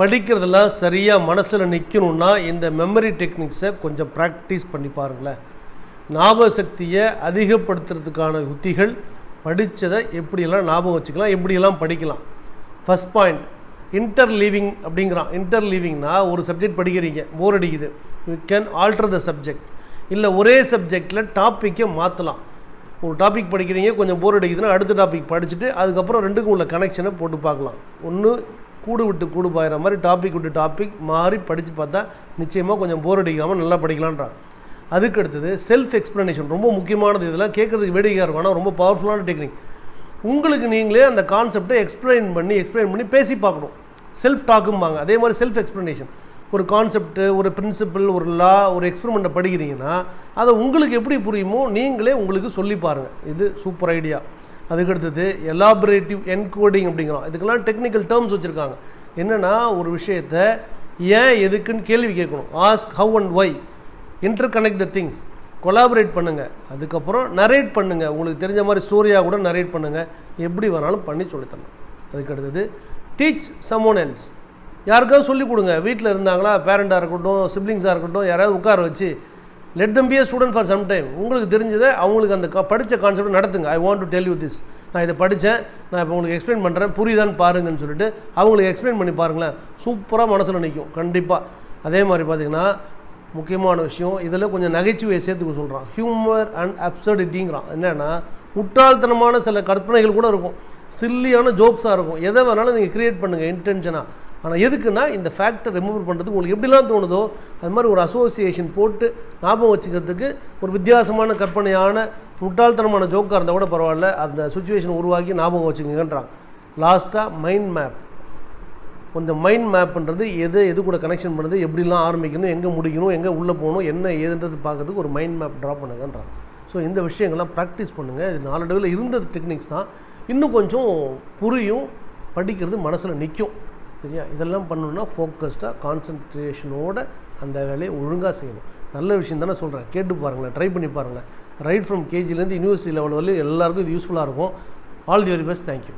படிக்கிறதுல சரியாக மனசில் நிற்கணுன்னா இந்த மெமரி டெக்னிக்ஸை கொஞ்சம் ப்ராக்டிஸ் பண்ணி பாருங்களேன். ஞாபக சக்தியை அதிகப்படுத்துறதுக்கான உத்திகள் படித்ததை எப்படியெல்லாம் ஞாபகம் வச்சுக்கலாம் எப்படியெல்லாம் படிக்கலாம். ஃபஸ்ட் பாயிண்ட் இன்டர் லீவிங் அப்படிங்கிறான். இன்டர்லீவிங்னா ஒரு சப்ஜெக்ட் படிக்கிறீங்க போர் அடிக்குது. You can alter the subject இல்லை ஒரே சப்ஜெக்டில் டாப்பிக்கை மாற்றலாம் ஒரு டாபிக் படிக்கிறீங்க கொஞ்சம் போர் அடிக்குதுன்னா அடுத்த டாபிக் படிச்சுட்டு அதுக்கப்புறம் ரெண்டுக்கும் உள்ள கனெக்ஷனை போட்டு பார்க்கலாம். ஒன்று கூடு விட்டு கூடு பாயிற மாதிரி டாபிக் விட்டு டாபிக் மாறி படித்து பார்த்தா நிச்சயமாக கொஞ்சம் போர் அடிக்காமல் நல்லா படிக்கலான்றான் அதுக்கு அடுத்தது செல்ஃப் எக்ஸ்ப்ளனேஷன் ரொம்ப முக்கியமானது இதெல்லாம் கேட்குறதுக்கு வேடிக்கையாக இருக்கும். ஆனால் ரொம்ப பவர்ஃபுல்லான டெக்னிக் உங்களுக்கு நீங்களே அந்த கான்செப்டை எக்ஸ்பிளைன் பண்ணி எக்ஸ்பிளைன் பண்ணி பேசி பார்க்கணும். செல்ஃப் டாக்கும்பாங்க அதே மாதிரி செல்ஃப் எக்ஸ்ப்ளனேஷன் ஒரு கான்செப்ட்டு ஒரு பிரின்சிபல் ஒரு லா ஒரு எக்ஸ்பெரிமெண்ட்டை படிக்கிறீங்கன்னா அதை உங்களுக்கு எப்படி புரியுமோ நீங்களே உங்களுக்கு சொல்லி பாருங்கள் இது சூப்பர் ஐடியா அதுக்கடுத்தது எலாபரேட்டிவ் என்கோடிங் அப்படிங்கிறோம் இதுக்கெல்லாம் டெக்னிக்கல் டேர்ம்ஸ் வச்சுருக்காங்க. என்னென்னா ஒரு விஷயத்தை ஏன் எதுக்குன்னு கேள்வி கேட்கணும். Ask how and why interconnect the things collaborate பண்ணுங்கள் அதுக்கப்புறம் நரேட் பண்ணுங்கள் உங்களுக்கு தெரிஞ்ச மாதிரி ஸ்டோரியாக கூட நரேட் பண்ணுங்கள் எப்படி வேணாலும் பண்ணி சொல்லித்தரணும் அதுக்கு அடுத்தது டீச் சம்மோன் எல்ஸ் யாருக்காவது சொல்லிக் கொடுங்க. வீட்டில் இருந்தாங்களா? பேரண்ட்டாக இருக்கட்டும் சிப்ளிங்ஸாக இருக்கட்டும் யாராவது உட்கார வச்சு let them be a student for some time உங்களுக்கு தெரிஞ்சதை அவங்களுக்கு அந்த படித்த கான்செப்ட் நடத்துங்க. I want to tell you this நான் இதை படித்தேன் நான் இப்போ உங்களுக்கு எக்ஸ்பிளைன் பண்ணுறேன் புரியுதான்னு பாருங்கன்னு சொல்லிட்டு அவங்களுக்கு எக்ஸ்பிளைன் பண்ணி பாருங்களேன். சூப்பராக மனசில் நிற்கும் கண்டிப்பாக அதே மாதிரி பார்த்தீங்கன்னா முக்கியமான விஷயம் இதில் கொஞ்சம் நகைச்சுவையை சேர்த்துக்க சொல்கிறான் ஹியூமர் அண்ட் அப்சர்டிட்டிங்கிறான் என்னென்னா முட்டாள்தனமான சில கற்பனைகள் கூட இருக்கும். சில்லியான ஜோக்ஸாக இருக்கும். எதை வேணாலும் நீங்கள் கிரியேட் பண்ணுங்கள் இன்டென்ஷனாக ஆனால் எதுக்குன்னா இந்த ஃபேக்டை ரிமூவ் பண்ணுறதுக்கு உங்களுக்கு எப்படிலாம் தோணுதோ அது மாதிரி ஒரு அசோசியேஷன் போட்டு ஞாபகம் வச்சுக்கிறதுக்கு ஒரு வித்தியாசமான கற்பனையான முட்டாள்தனமான ஜோக்காக இருந்தால் கூட பரவாயில்ல. அந்த சுச்சுவேஷன் உருவாக்கி ஞாபகம் வச்சுக்கங்கன்றான். லாஸ்ட்டாக மைண்ட் மேப் கொஞ்சம் மைண்ட் மேப்ன்றது எது எது கூட கனெக்ஷன் பண்ணுறது எப்படிலாம் ஆரம்பிக்கணும் எங்கே முடிக்கணும் எங்கே உள்ளே போகணும் என்ன ஏதுன்றது பார்க்கறதுக்கு ஒரு மைண்ட் மேப் ட்ரா பண்ணுங்கன்றான். ஸோ இந்த விஷயங்கள்லாம் ப்ராக்டிஸ் பண்ணுங்கள் இது நாளடைவில் இருந்த டெக்னிக்ஸ் தான். இன்னும் கொஞ்சம் புரியும் படிக்கிறது மனசில் நிற்கும் சரியா? இதெல்லாம் பண்ணணும்னா ஃபோக்கஸ்டாக கான்சன்ட்ரேஷனோட அந்த வேலையை ஒழுங்காக செய்யணும். நல்ல விஷயம் தானே சொல்கிறேன் கேட்டு பாருங்களேன் ட்ரை பண்ணி பாருங்களேன். ரைட் ஃப்ரம் கேஜிலேருந்து யூனிவர்சிட்டி லெவல் வரையும் எல்லாருக்கும் இது யூஸ்ஃபுல்லாக இருக்கும். All the very best thank you